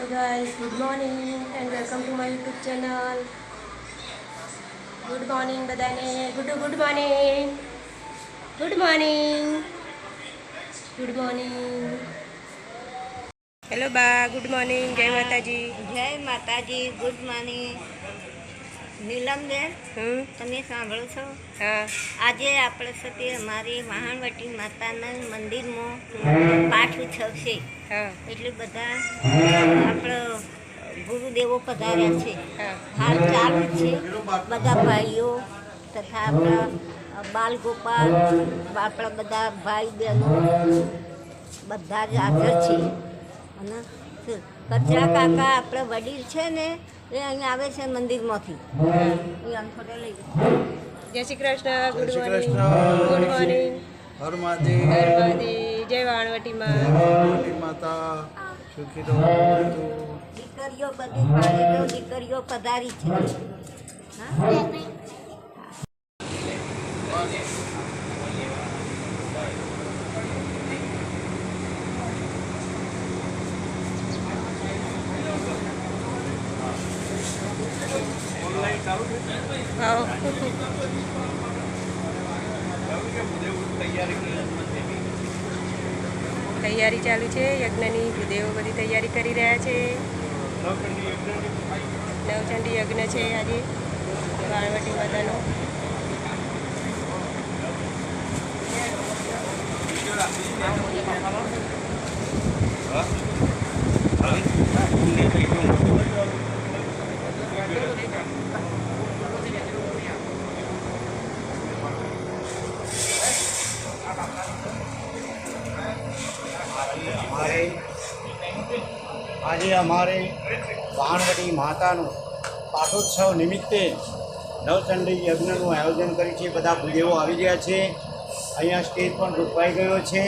Hello guys good morning and welcome to my YouTube channel good morning બધાને good good morning good morning good morning hello બા good morning જય માતાજી જય માતાજી good morning Neelamben હમ? તમે સાંભળો છો? હા. આજે આપણે સાથે અમારી વહાણવટી માતાના મંદિરમાં ઉત્સવ છે. એટલે બધા આપણો ગુરુદેવો પધાર્યા છે. હાલ ચાલુ જ છે. બધા ભાઈઓ તથા આપણા બાલ ગોપાલ આપણા બધા ભાઈ બહેનો બધા જ હાજર છે. અને કચરા કાકા આપણા વડીલ છે ને એ અહીંયા આવે છે મંદિરમાંથી. લઈ જય Shri Krishna good morning good morning હર મહાદેવ. જય વાણવટીમાં મોટી માતા. સુખી રહો ભવતુ. દીકરીઓ બધી પાડી તો દીકરીઓ પધારી છે. હા. હા. તૈયારી ચાલુ છે. યજ્ઞની ભૂદેવો બધી તૈયારી કરી રહ્યા છે. નવચંડી યજ્ઞ છે આજે વાણવટી માતાનો. અમારે આજે અમારે વાણવટી માતાનું પાઠોત્સવ નિમિત્તે નવચંડી યજ્ઞનું આયોજન કર્યું છે. બધા ભૂદેવો આવી ગયા છે. અહીંયા સ્ટેજ પણ ગોઠવાઈ ગયો છે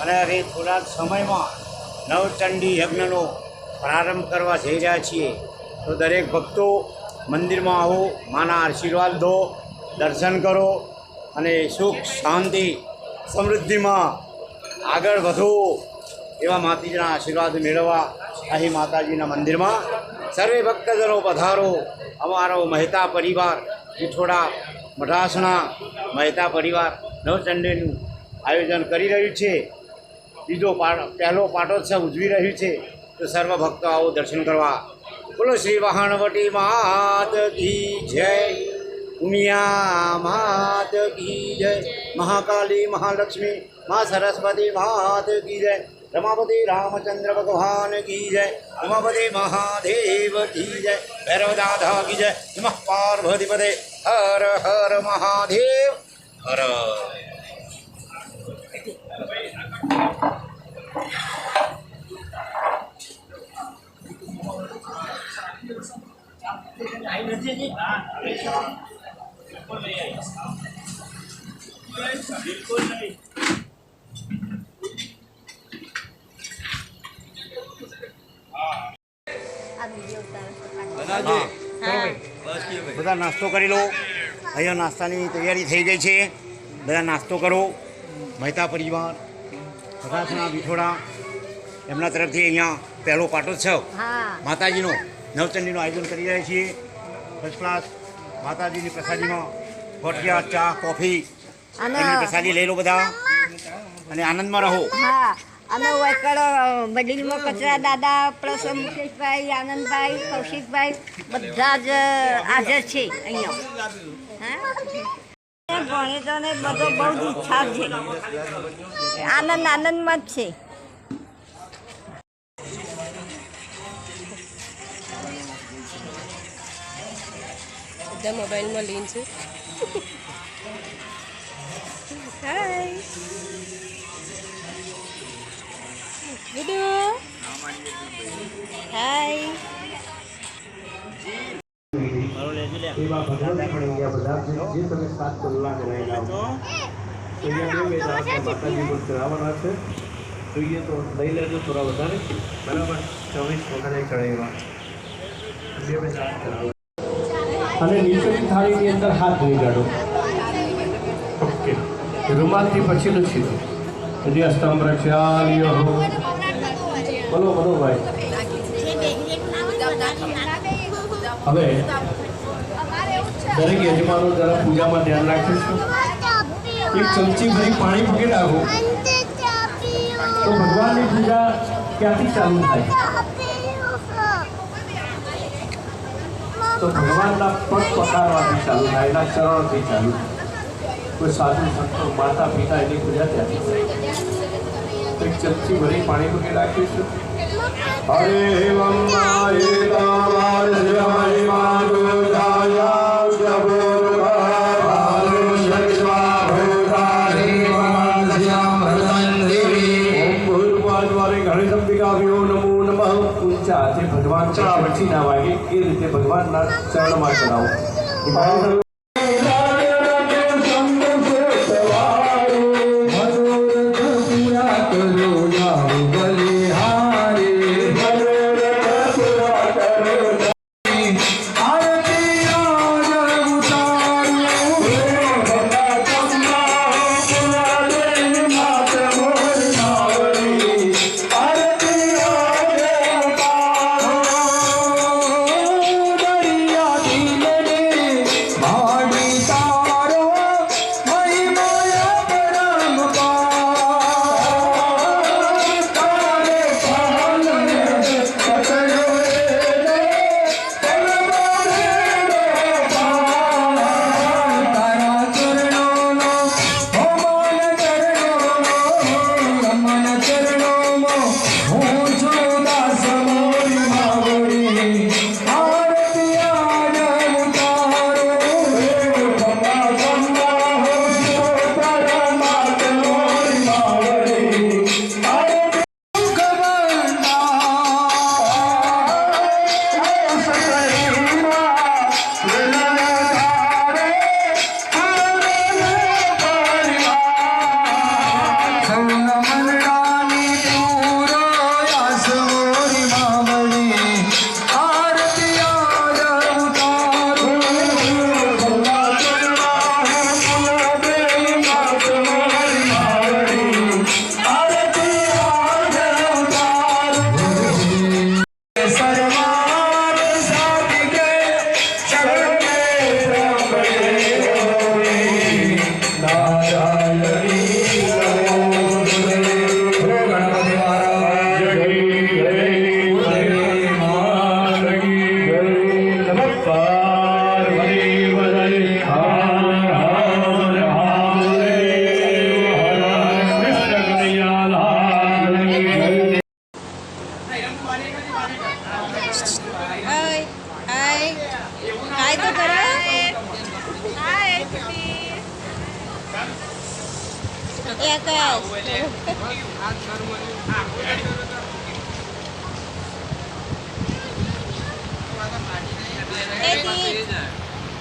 અને હવે થોડાક સમયમાં નવચંડી યજ્ઞનો પ્રારંભ કરવા જઈ રહ્યા છીએ. તો દરેક ભક્તો મંદિરમાં આવો, માના આશીર્વાદ દો, દર્શન કરો અને સુખ શાંતિ સમૃદ્ધિમાં આગળ વધો. એવા માતાજીના આશીર્વાદ મેળવવા અહીં માતાજીના મંદિરમાં સર્વે ભક્તજનો પધારો. અમારો મહેતા પરિવાર, વિઠોડા, મઢાસણા, મહેતા પરિવાર નવચંડેનું આયોજન કરી રહ્યું છે. બીજો પાઠ પહેલો પાટોત્સવ ઉજવી રહ્યું છે. તો સર્વ ભક્તો આવો દર્શન કરવા. બોલો શ્રી વહાણવટી માત જય. ઉમિયા માત કી જય. મહાકાલી મહાલક્ષ્મી મા સરસ્વતી માત કી જય. રમાપતિ રામચંદ્ર ભગવાન કી જય રમાપતિ મહાદેવ કી જય ભૈરવ દાદા કી જય નમઃ પાર્વતી પદે હર હર મહાદેવ હર બિલકુલ વીડિયો ઉતારો હા બધા નાસ્તો કરી લો. અહીંયા નાસ્તાની તૈયારી થઈ ગઈ છે. બધા નાસ્તો કરો. મહેતા પરિવાર પ્રકાશના વિઠોડા એમના તરફથી અહીંયા પહેલો પાટોત્સવ. હા. માતાજીનો નવચંડીનું આયોજન કરી રહ્યા છીએ. ફર્સ્ટ ક્લાસ માતાજીની પ્રસાદીમાં ભોટિયા ચા કોફી અને પ્રસાદી લઈ લો બધા. અને આનંદમાં રહો. હા અને વૈકડ વડીલમાં કચરા દાદા પ્લસ મુકેશભાઈ આનંદભાઈ કૌશિકભાઈ બધા જ હાજર છે અહીંયા. હા? ભણેજોને બધો બહુ જ ઈચ્છા છે. આનંદ આનંદમાં જ છે. બધા મોબાઈલમાં લીન છે. હાય ગુડુ હાય જે તમે સાત કલાક રહેલા છો અહીંયા બે છે જોઈએ તો લઈ લેજો થોડા વધારે બરાબર ચોવીસ વગર ચડાવ્યા અને નીચેની થાળીની અંદર હાથ ધોઈ કાઢો. ઓકે રૂમાલથી પછીનું સીધું અસ્તમ પ્રક્ષાલ્ય હો. બોલો બોલો ભાઈ. હવે દરેક યજમાનો જરા પૂજામાં ધ્યાન રાખીશું. એક ચમચી ભરી પાણી પકડી રાખો તો ભગવાનની પૂજા ક્યાંથી ચાલુ થાય? તો ભગવાનના પગ પકારવાથી ચાલુ થાય, એના ચરણથી ચાલુ કોઈ સાધુ સંતો માતા પિતા એની પૂજા ત્યાંથી એક ચમચી ભરી પાણી મૂકી રાખીશું હરે ભગવાન ચડાવટી ના વાગે. એ રીતે ભગવાનના ચરણમાં ચડાવો હાય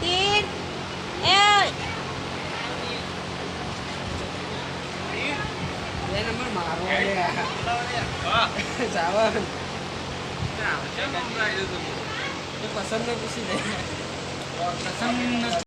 तीन एक ये नंबर मारो चावल पसंद है किसी ने पसंद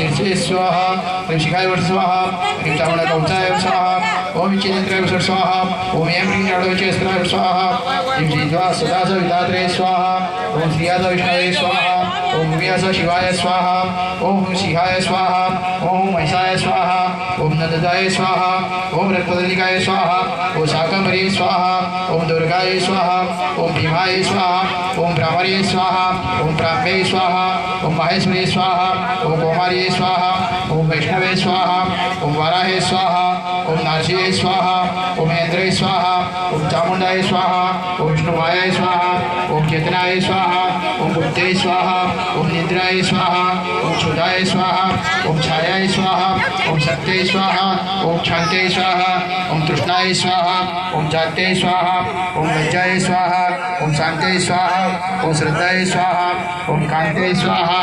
शीर्षे स्वाहा ओम शिखाय वर स्वाहा ओम चावड़ा कवचाय स्वाहा ओम चिन्त्राय स्वाहा ओम यम ह्रीं स्वाहा स्वाहा ओम श्रीद्वा सदा विधात्रे स्वाहा ओम श्रियाद विष्णवे स्वाहा ઓમ વ્યાસ શિવાય સ્વાહા ઓમ શિહાય સ્વાહા ઓમ મહિષાય સ્વાહા ઓમ નંદદાય સ્વાહા ઓમ રત્પદલિકાય સ્વાહા ઓમ શાકંભરી સ્વાહા ઓમ દુર્ગાય સ્વાહા ઓમ ભીમાય સ્વાહા ઓમ ભ્રામરી સ્વાહા ઓમ પ્રામ્ય સ્વાહા ઓમ મહેશ્વરી સ્વાહા ઓમ કૌમારી સ્વાહા ઓમ વૈષ્ણવે સ્વાહા ઓમ વારાહે સ્વાહા ઓમ નારસિંહ સ્વાહા ઓમ હેન્દ્રય સ્વાહા ઓમ ચામુંડાય સ્વાહા ઓમ વિષ્ણુભાય સ્વાહા ઓમ ચેતનાય સ્વાહા ઓમ બુદ્ધે સ્વાહા ओम निद्राय स्वाहा ओम सुधाय स्वाहा ओम छायाय स्वाहा ओम सत्ये स्वाहा ओम शांते स्वाहा ओम तृष्णाय स्वाहा ओम जाते स्वाहा ओम लज्जाय स्वाहा ओम शांते स्वाहा ओम श्रद्धाय स्वाहा ओम कांते स्वाहा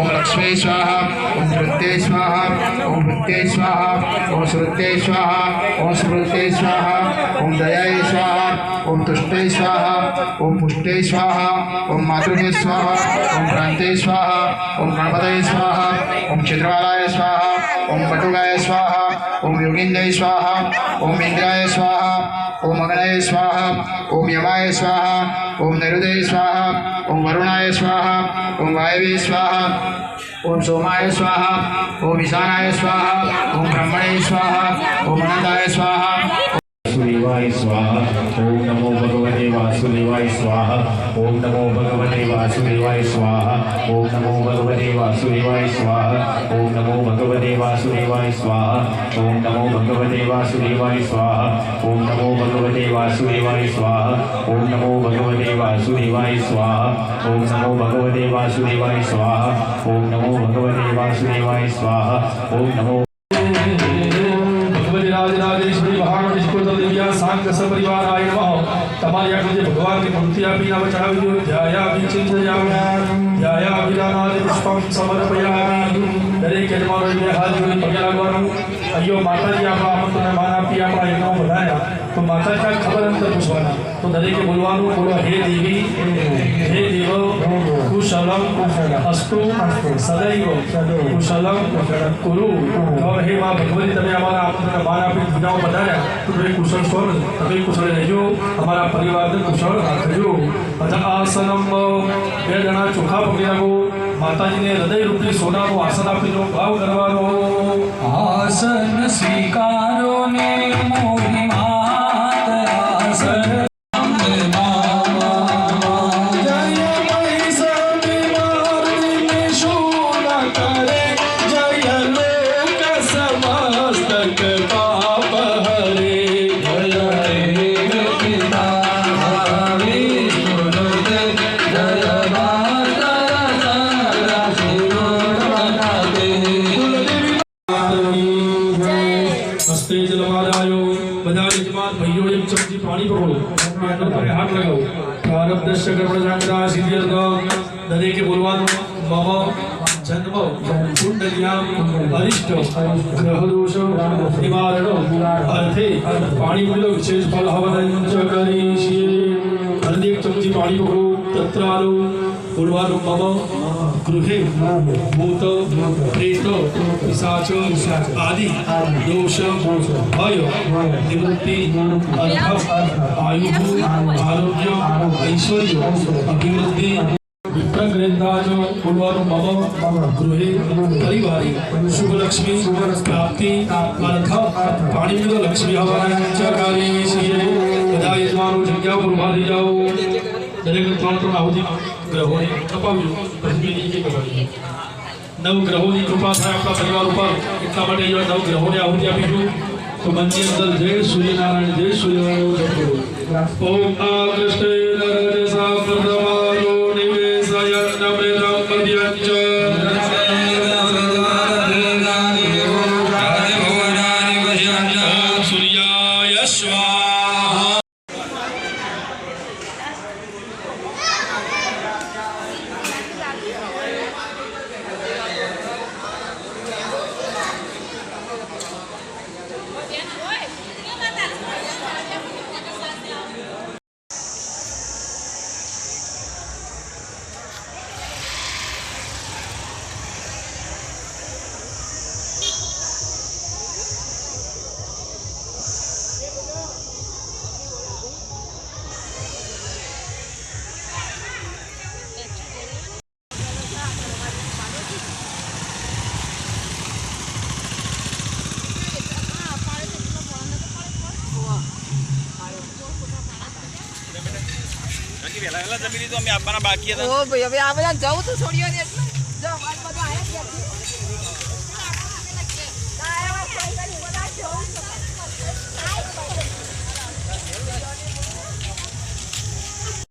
ओम लक्ष्मी स्वाहा ओम धृते स्वाहा ओम भृत्ये स्वाहा ओम श्रुते स्वाहा ओम स्मृते स्वाहा ओम दयाय स्वाहा ओम तुष्टे स्वाहा ओम पुष्टे स्वाहा ओम मातृगे स्वाहा ओम क्रांते स्वाहा ओम गणपतये स्वाहा ओम चित्रवालाय स्वाहा ओम पटुगाय स्वाहा ओम योगिंदय स्वाहा ओम इंद्राय स्वाहा ओम अग्नय स्वाहा ओम यमाय स्वाहा ओम नरुदय स्वाहा ओम वरुणाय स्वाहा ओम वायवे स्वाहा ओम सोमाय स्वाहा ओम ईशानाय स्वाहा ओम ब्रह्मणे स्वाहा ओम अनंताय स्वाहा વાસુદેવાય સ્વાહા ઓમ નમો ભગવતે વાસુદેવાય સ્વાહા ઓમ નમો ભગવતે વાસુદેવાય સ્વાહા ઓમ નમો ભગવતે વાસુદેવાય સ્વાહા ઓમ નમો ભગવતે વાસુદેવાય સ્વાહા ઓમ નમો ભગવતે વાસુદેવાય સ્વાહા ઓમ નમો ભગવતે વાસુદેવાય સ્વાહા ઓમ નમો ભગવતે વાસુદેવાય સ્વાહા ઓમ નમો ભગવતે વાસુદેવાય સ્વાહા ઓમ નમો ભગવતે વાસુદેવાય સ્વાહા ઓમ નમો દેવ્યા સાંગ સપરિવારાય નમઃ તમારી આગળ જે ભગવાનની મૂર્તિ આપીને અમે ચડાવી દો ધ્યાયા વિચિંતયામિ ધ્યાયા વિરાનાદિ પુષ્પમ સમર્પયામિ દરેક યજમાનોને હાથ જોડી પગે લાગવાનું અయ్યો માતાજી આપણા આમંત્રણને માન આપી આપણા યજ્ઞો વધાર્યા તો માતાજી ખબર અંતર પૂછવાના તો દરેકે બોલવાનું બોલો હે દેવી હે દેવ કુશલમ અસ્તુ સદૈવ કુશલમ કુરુ હવે હે માં ભગવતી તમે અમારા આમંત્રણને માન આપણી દીધાઓ વધાર્યા તો તમે કુશળ છો ને તમે કુશળ રહેજો. અમારા પરિવારને કુશળ રાખજો બધા આસનમ બે જણા ચોખા પકડી રાખો. માતાજીને હૃદય રૂપી સોનાનું આસન આપીનો ભાવ કરવાનો. આસન સ્વીકારો ને મોરી પ્રારબ્ધ કર્મ જાંગરા સિદ્ધિર્ગ દરેકે બોલવાનું મમ જન્મ કુંડલિયામ અરિષ્ટ. ગ્રહદોષ નિવારણ. અર્થે પાણી વિશેષ ફલ હવન કરીશીએ એક ચમચી પાણી પકડો તત્રાલો બોલવાનું મમ ગૃહે ભૂત, પ્રેત, પિશાચ, આદિ, દોષ, ભય, નિવૃત્તિ અર્થ આયુ આરોગ્ય, ઐશ્વર્ય, અભિવૃદ્ધિ વિપ્રગ્રંથાજ બોલવાનું મમ ગૃહે પરિવારે શુભ લક્ષ્મી પ્રાપ્તિ અર્થ પાણી પીલો લક્ષ્મી હવાના ચકારી છીએ બધા યજમાનો જગ્યા ઉપર ઊભા થઈ જાઓ દરેક ત્રણ ત્રણ આહુતિ ગ્રહોને અપાવજો પછી નીચે કરાવજો નવ ગ્રહોની કૃપા થાય આપણા પરિવાર ઉપર એટલા માટે એવા નવ ગ્રહોને આહુતિ આપીશું તો મનની અંદર જય સૂર્યનારાયણ જય સૂર્યનારાયણ જપ કરો ઓમ આ કૃષ્ણ જમીન તો અમે આપવાના બાકી હતા ઓ ભાઈ, હવે આ બધા જવું તો છોડીઓ ને એટલે. જો હાલ બધું આયા જ